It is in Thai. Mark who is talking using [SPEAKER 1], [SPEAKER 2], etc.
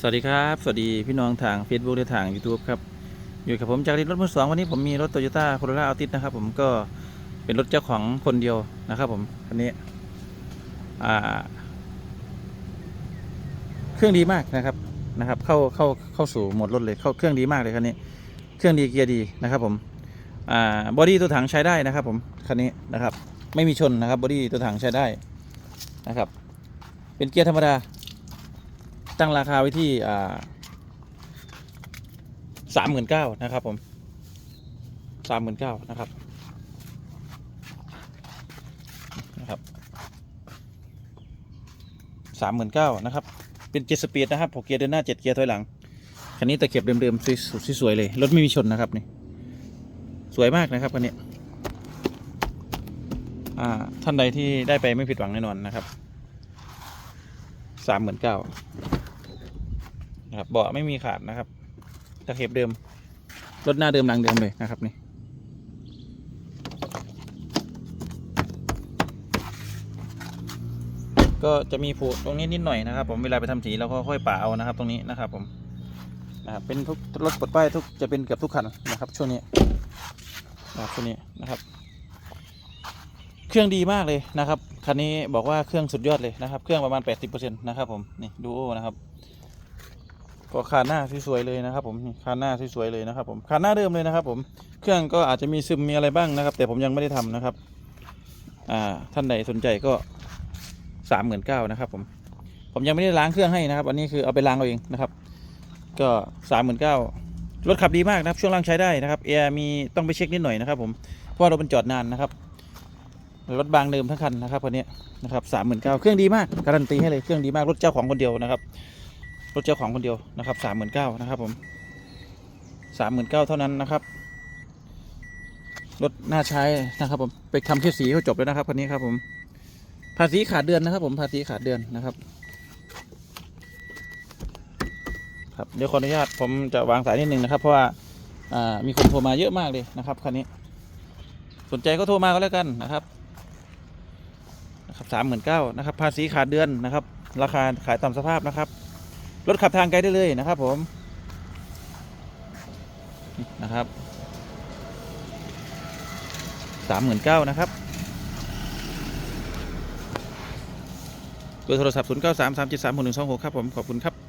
[SPEAKER 1] สวัสดีครับ สวัสดีพี่น้องทาง Facebook และทาง YouTube ครับ อยู่กับผมจากริรถมือสองวันนี้ผมมีรถโตโยต้าโคโรล่าอัลติสนะครับ ผมก็เป็นรถเจ้าของคนเดียวนะครับผมคันนี้เครื่องดีมากนะครับนะครับ เข้าเข้าเข้าสู่โหมดรถเลยเข้าเครื่องดีมากเลยคันนี้ เครื่องดีเกียร์ดีนะครับผมอ่าบอดี้ตัวถังใช้ได้นะครับ ผมคันนี้นะครับ ไม่มีชนนะครับบอดี้ตัวถังใช้ได้นะครับ เป็นเกียร์ธรรมดา ตั้งราคาไว้ที่สามหมื่นเก้านะครับผมสามหมื่นเก้านะครับนะครับสามหมื่นเก้านะครับ เป็นเจ็ดสปีดนะครับหกเกียร์เดินหน้าเจ็ดเกียร์ถอยหลัง คันนี้ตะเข็บเดิมๆสวยๆสวยๆเลย รถไม่มีชนนะครับนี่ สวยมากนะครับคันนี้ท่านใดที่ได้ไปไม่ผิดหวังแน่นอนนะครับสามหมื่นเก้า นะครับเบาะไม่มีขาดนะครับตะเข็บเดิมรถหน้าเดิมหลังเดิมเลยนะครับนี่ก็จะมีผูตรงนี้นิดหน่อยนะครับ ผมเวลาไปทำสีเราก็ค่อยป่าเอานะครับ ตรงนี้นะครับ ผมนะครับเป็นทุกรถปลดป้ายทุกจะเป็นเกือบทุกคันนะครับช่วงนี้นะครับช่วงนี้นะครับ เครื่องดีมากเลยนะครับคันนี้บอกว่าเครื่องสุดยอดเลยนะครับ เครื่องประมาณ 80%นะครับผมนี่ดูโอนะครับ ก็คานหน้าสวยๆเลยนะครับผมคานหน้าสวยๆเลยนะครับผมคานหน้าเดิมเลยนะครับ ผมเครื่องก็อาจจะมีซึมมีอะไรบ้างนะครับ แต่ผมยังไม่ได้ทำนะครับ อ่าท่านใดสนใจก็สามหมื่นเก้านะครับ ผมผมยังไม่ได้ล้างเครื่องให้นะครับ อันนี้คือเอาไปล้างเอาเองนะครับ ก็สามหมื่นเก้ารถขับดีมากนะครับช่วงล่างใช้ได้นะครับแอร์มีต้องไปเช็คนิดหน่อยนะครับ ผมเพราะว่ารถมันจอดนานนะครับรถบางเดิมทั้งคันนะครับคันนี้นะครับสามหมื่นเก้าเครื่องดีมากการันตีให้เลยเครื่องดีมากรถเจ้าของคนเดียวนะครับ รถเจ้าของคนเดียวนะครับสามหมื่นเก้านะครับผมสามหมื่นเก้าเท่านั้นนะครับ รถน่าใช้นะครับผมไปทำแค่สีก็จบแล้วนะครับคันนี้ครับผมภาษีขาดเดือนนะครับ ผมภาษีขาดเดือนนะครับ ครับเดี๋ยวขออนุญาตผมจะวางสายนิดนึงนะครับ เพราะว่าามีคนโทรมาเยอะมากเลยนะครับคันนี้ สนใจก็โทรมาก็แล้วกันนะครับนะครับสามหมื่นเก้านะครับ ภาษีขาดเดือนนะครับ ราคาขายตามสภาพนะครับ รถขับทางไกลได้เลยนะครับผมนะครับสามหมื่นเก้านะครับเบอร์โทรศัพท์ศูนย์เก้าสามสามเจ็ดสามหนึ่งสองหกครับผม ขอบคุณครับ